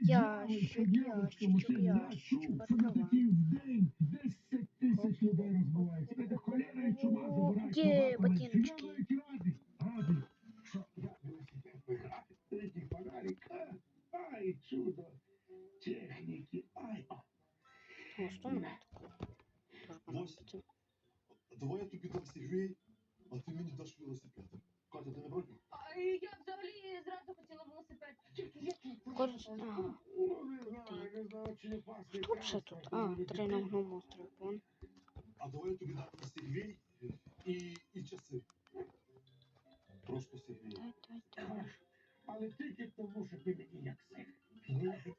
Ящик, ящичок, ящичок, открываем. Где ботиночки? О, что у меня такое? Тобі дам Сергій, а ти мені даш велосипед. Катя, ти не проти? А, Я взагалі зразу хотіла велосипед. Тільки який Коротше, ага. Тут ще тут. А, три на одному острові. А давай я тобі дам Сергій і, і часи. Просто Сергій. Дай, дай, дай. Але тільки тому, що ти мені як тільки не довго.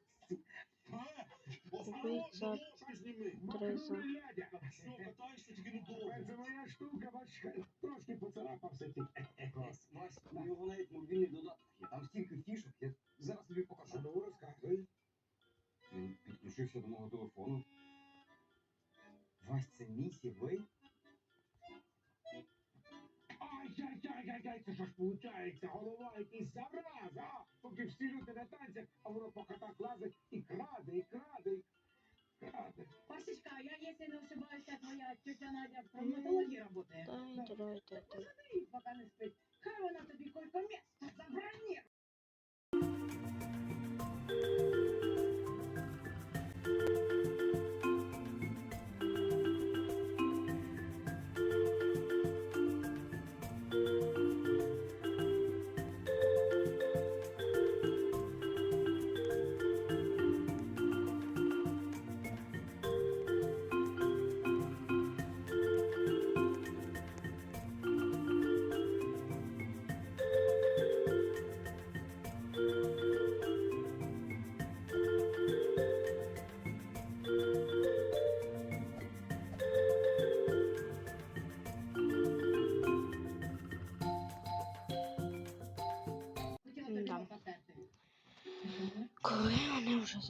Це моя штука, бачка, трошки поцарапався ти. Нього навіть мобільний додаток Дай, дай, дай,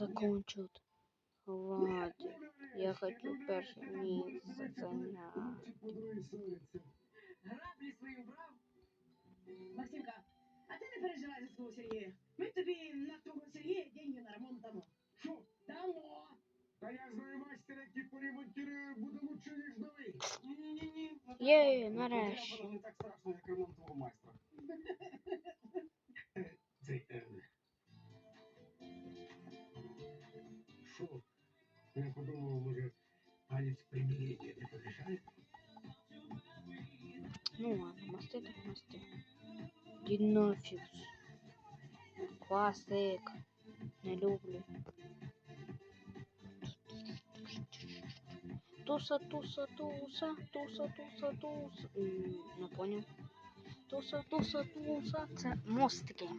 вони вже закончать? Хватит. Я хочу перше місце зайняти. Граблі свої убрав. Максимка, а ти не переживай за свого Сергія. Ми тобі на твого Сергія деньги на ремонт дамо. Що? Дамо! Та я знаю мастера, який поремонтує буде лучше, ніж новий. Ні-ні-ні. Є, нарешті. Не так страшно, як ремонт Ну ладно, мости так мости. Нафіг. Класик. Не люблю. Туса, туса, туса, туса, туса, туса. Не понял. Туса, туса, туса. Це мостики.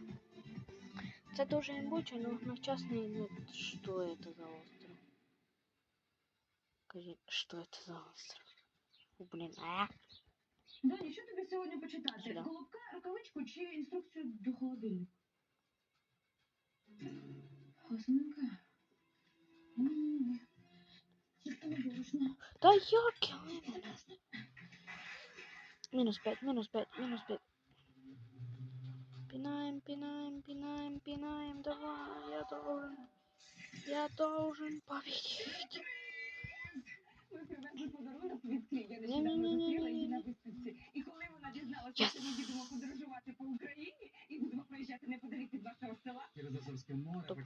Це дуже імбуче, но одночасно не... Що это за остров? Скажи, що это за остров? Блін, а? Доні, що тобі сьогодні почитати? Сюди. Колобка, рукавичку чи інструкцію до холодильника? Хосенька. М, Тільки не борошно. Да як я мене? Мінус 5, мінус 5, мінус 5. Пинаем, пинаем, пинаем, пинаем. Давай, я должен. Я должен победить. Ми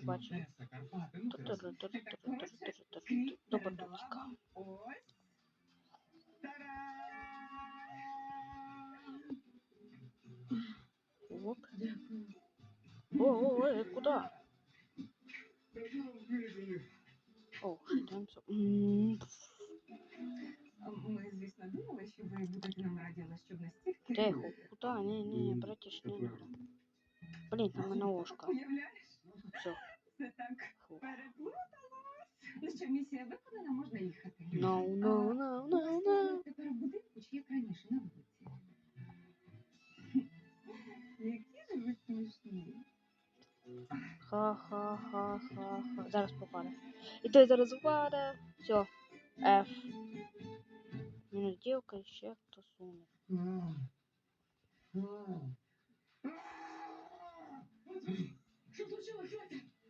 Ось. Та-дам! Оп. Дякую. О, о, э, куда? О, шатаемся. М, Ми, звісно, думали, що ви будете нам раді, але щоб настільки... Тихо, куда? Не, не, братиш, не надо. Блин, там на ушко. Уявляєш? Все. No, no, no, no, no. Тепер Ха-ха-ха-ха-ха. Зараз попаде. І той зараз впаде. Все. F. Мінус дівка і ще хто суне. Що случилось,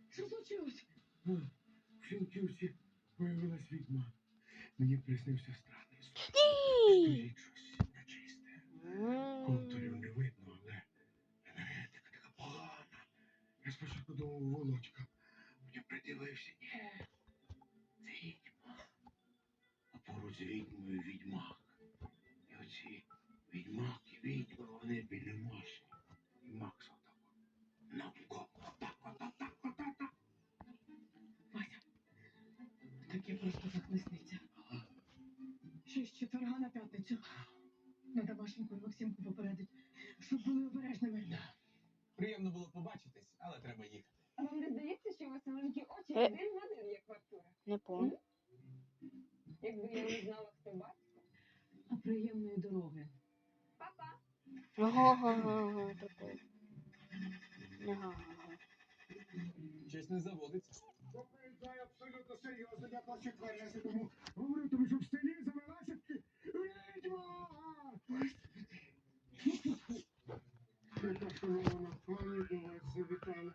Що случилось? В Фінківці появилась відьма. Снився странний сон. Стоїть щось нечисте. Контурів не видно, але енергетика така погана. Я спочатку думав Володька. Мені придивився, ні. Це відьма. А поруч з відьмою відьмак. З четверга на п'ятницю. Надо Машеньку і Максимку попередить, щоб були обережними. Приємно було побачитись, але треба їхати. А вам не здається, що у вас маленькі очі Е. один в один, як в Артура? Не помню. Якби я не знала, хто батько. А приємної дороги. Папа! Ага, такой. Ага. Честь не заводиться. Попереджаю абсолютно серйозно, я плачу тверезі, тому говорю тобі, щоб в завелася таки відьма! Яка шанована пані до вас завітала,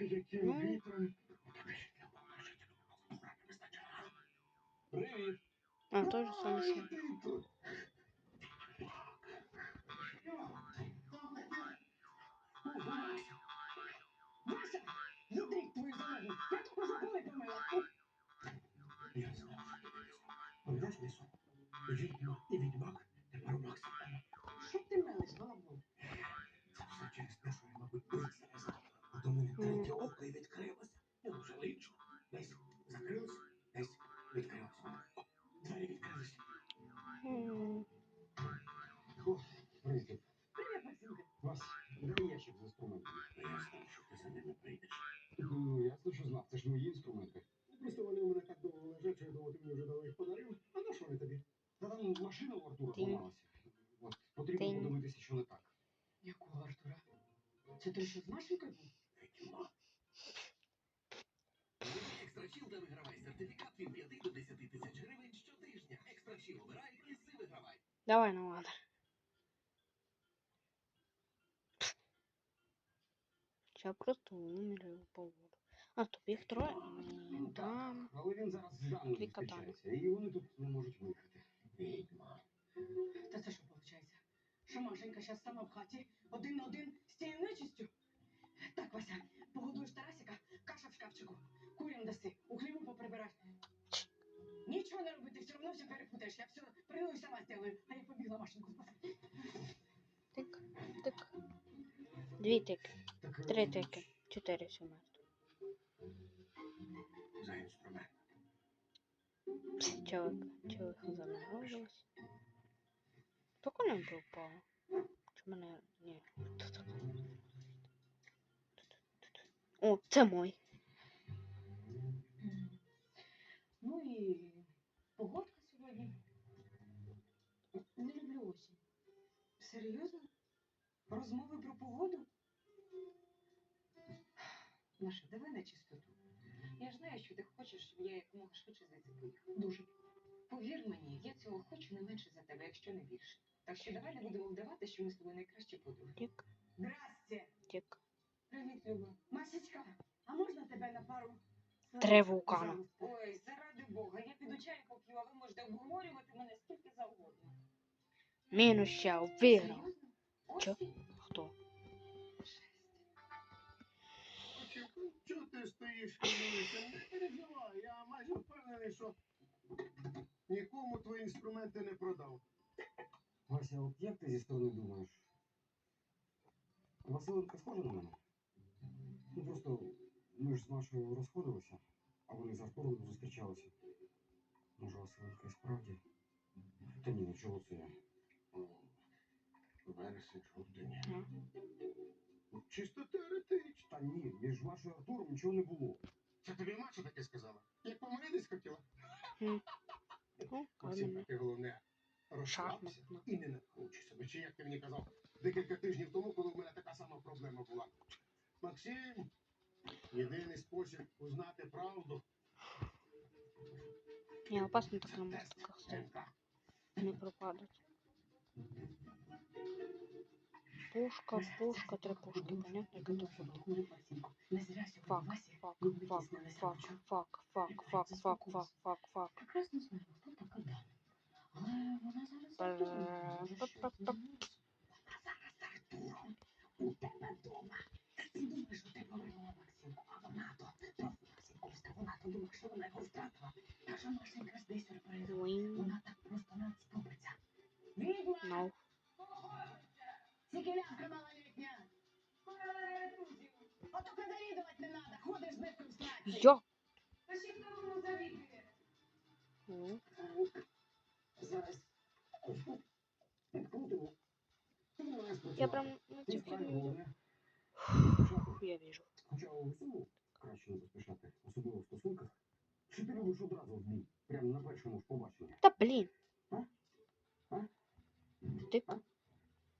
яким Ну. вітром. Привіт! А, то же Це ж мої інструменти. Просто вони у мене так довго лежать, що я думав, ти мені вже давно їх подарив. А на що вони тобі? Та там машина у Артура Тинь. поламалася. От, потрібно Тинь. подивитися, що не так. Якого Артура? Це той, що з Машенькою був? Відьма. Екстрачіл та вигравай сертифікат від 5 до 10 тисяч гривень щотижня. Екстрачіл обирай і си вигравай. Давай, ну ладно. Сейчас просто вымерли по воду. А, тобі їх троє? Але він зараз з Даною Дві катани. зустрічається, і вони тут не можуть виїхати. Відьма. Та це що виходить? Що Машенька зараз сама в хаті, один на один з цією нечистю? Так, Вася, погодуєш Тарасика, каша в шкафчику, курям даси, у хліву поприбирай. Нічого не робити, все одно все перепутаєш. Я все прийду і сама зроблю, а я побігла Машеньку спасати. Тик, тик. Дві тики, Так, е, три тики, чотири все мертво. Чоловік заморозилась. Б упала. Чи мене. Ні. О, це мой. Ну і погодка сьогодні. Не люблю осінь. Серйозно? Розмови про погоду? Маша, давай на чистоту. Я ж знаю, що ти хочеш, щоб я якомога швидше звідси поїхала. Дуже. Повір мені, я цього хочу не менше за тебе, якщо не більше. Так що давай не будемо вдавати, що ми з тобою найкращі подруги. Тік, Здрасте. тік. Привіт, Люба. Масечка, а можна тебе на пару? Пожалуйста. Ой, заради Бога, я піду чай поп'ю, а ви можете обговорювати мене скільки завгодно. Мінус ще виграв. Серйозно? Чо? Ти стоїш. Не переживай, я майже впевнений, що нікому твої інструменти не продав. Вася, от як ти зі сторони думаєш? Василенко схожа на мене? Ну просто ми ж з Машою розходилися, а вони з Артуром зустрічалися. Може, Василенко і справді? Та ні, ну чого це я? Вересень, жовтень. Ну, Чисто теоретично. Та ні, між Машою і Артуром нічого не було. Це тобі Маша таке сказала? Як помиритись хотіла? Ну, Максим, ти головне, розслабся і не накручуй себе. Чи як ти мені казав декілька тижнів тому, коли в мене така сама проблема була. Максим, єдиний спосіб узнати правду. Не, опасно так на мостиках стоять. Не пропадать. Пушка, пушка, три пушки, понятно, яка тут буде. Фак, фак, фак, фак, фак, фак, фак, фак, фак, фак, фак. Прекрасно знаю, хто така Дана. Вона зараз Па-па-па. зараз з Артуром у тебе вдома. Ти думаєш, що ти повернула Максимку, а вона то просто Максимковська, вона то думає, що вона його втратила. Каже, Машенька, жди сюрпризу.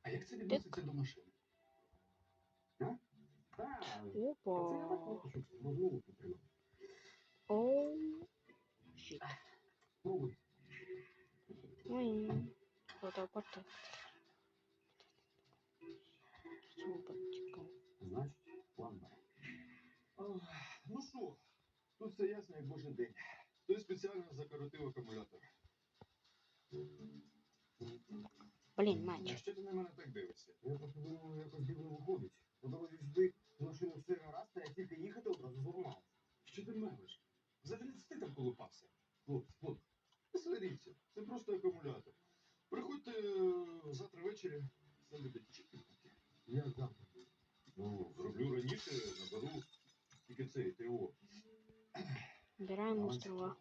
Так, це я так опа. хочу, щоб розмову підтримати. Оу. Щит. Пробуй. Ой. Фотоапарат. Супер. Значить, план Б. Ох, Ну що, тут все ясно, як божий день. Той спеціально закоротив Блін, А матч. що ти на мене так дивишся? Я просто думав, якось дивно виходить. По дорозі сюди з машини все гаразд, а як тільки їхати, одразу зламав. Що ти мелиш? Взагалі це ти там колупався. Хлопці, хлопці, не сваріться. Це просто акумулятор. Приходьте е, завтра ввечері, все буде чики-пуки. Я завтра. Ну, зроблю раніше, наберу тільки цей ТО. Убираем острова.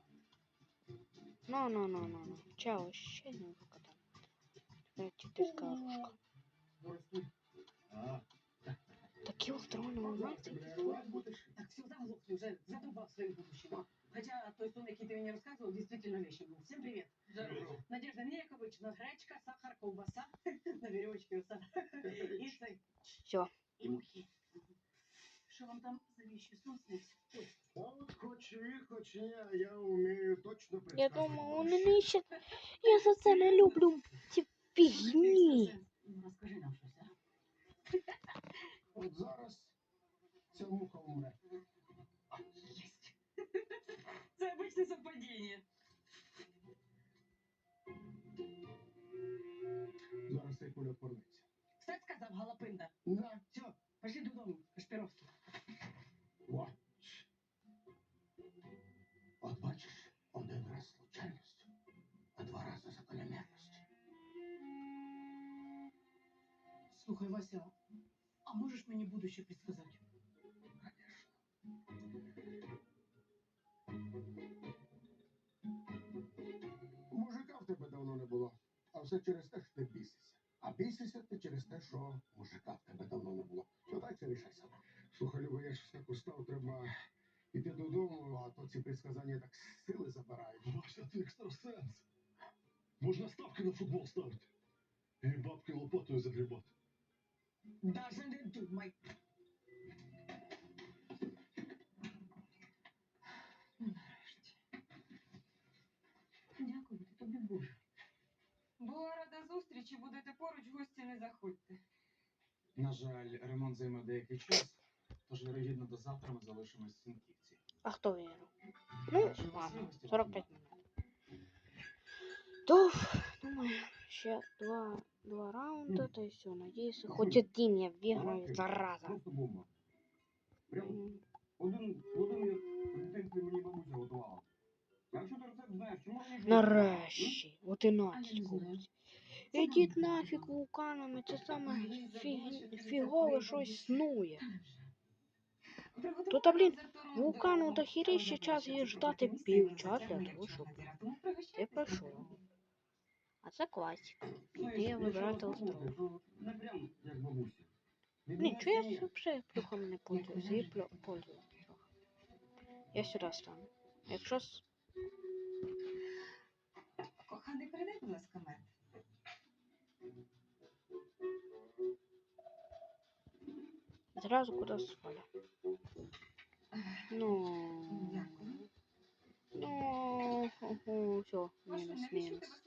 Ну, ну, ну, ну, ну. Чао, ще не выкатал Теперь теперь коробка. Прости. А, Такі острова не Завтра, знаєте? бля, рвать будеш? Так все, заглохни, уже задолбал своим будущим. Хотя той сон, який ты мне рассказывал, действительно вещи был. Всем привет. здорово. Надежда, мне, как обычно, гречка, сахар, колбаса, на веревочке уса. И цей. Всё. И мухи. Что вам там за вещи сон снится? Ой, А от хоч ви, хоч ні, а я вмію точно Я предсказувати думаю, у будущее. мене ще... Я за це не люблю фігні. Ну, нам что-то, а? От зараз муха умре. Есть. Это обычное совпадение. Зараз цей польот порветься. Кстати, сказав Галапинда. На, Все, пошли додому, Кашпіровський. От. От бачиш, один раз Слухай, Вася, а можеш мені будущее предсказати? Мужика в тебе давно не було, а все через те, що ти бісишся. А бісишся ти через те, що мужика в тебе давно не було. Що так це рішай сама. Слухай, Люба, я ж так устав, треба йти додому, а то ці предсказання так сили забирають. Вася, ти екстрасенс. Можна ставки на футбол ставити. І бабки лопатою загрібати. Даже не думай. Нарешті. Дякую тобі, Боже. Була рада зустрічі, будете поруч, гості не заходьте. На жаль, ремонт займе деякий час, тож вірогідно до завтра ми залишимось в Сінківці. А хто виграв? Ну, Чи у вас є ладно, гості 45 минут. То, думаю, ще два, два раунда, то и все. Надеюсь, хоть один я выиграю, зараза. Нарешті, от і знаю. Ідіть нафіг вулканами, це саме фіг... фігове щось снує. Тут, блін, вулкану до хіріще час її ждати півчас для того, щоб ти пройшов. А це класика. Ідея вибирати остров. Блін, чого я взагалі плюхами не пользуюсь? Я плю... пользуюсь. Я сюди стану. Якщо Коханий, передай, будь ласка, мед. зразу кудись сваля. Ну, Дякую. ну, все, мінус, мінус.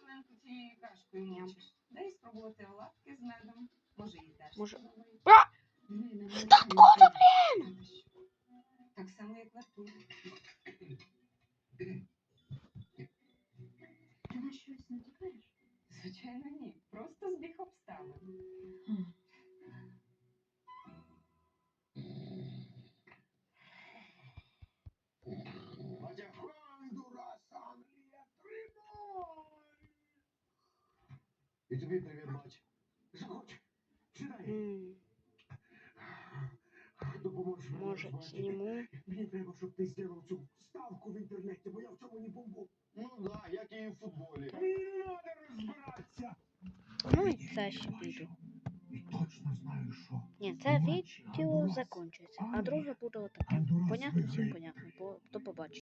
Василенко цією кашкою Ням. мочиш? Дай спробувати оладки з медом. Може, і теж. Може- сподобається. А! Так куди, блін? Так само, як в Артурі. Ти на щось натякаєш? Звичайно, ні. Просто збіг обставин. І тобі привіт, бать. Заходь, сідай. Допоможеш мені Може, зніму. Мені треба, щоб ти зробив цю ставку в інтернеті, бо я в цьому не був. Ну да, як і в футболі. Мені не треба розбиратися. Ну і це ще відео. І точно знаю, що. Ні, це відео закінчується, а друге буде отаке. Понятно? Всім понятно. До побачення.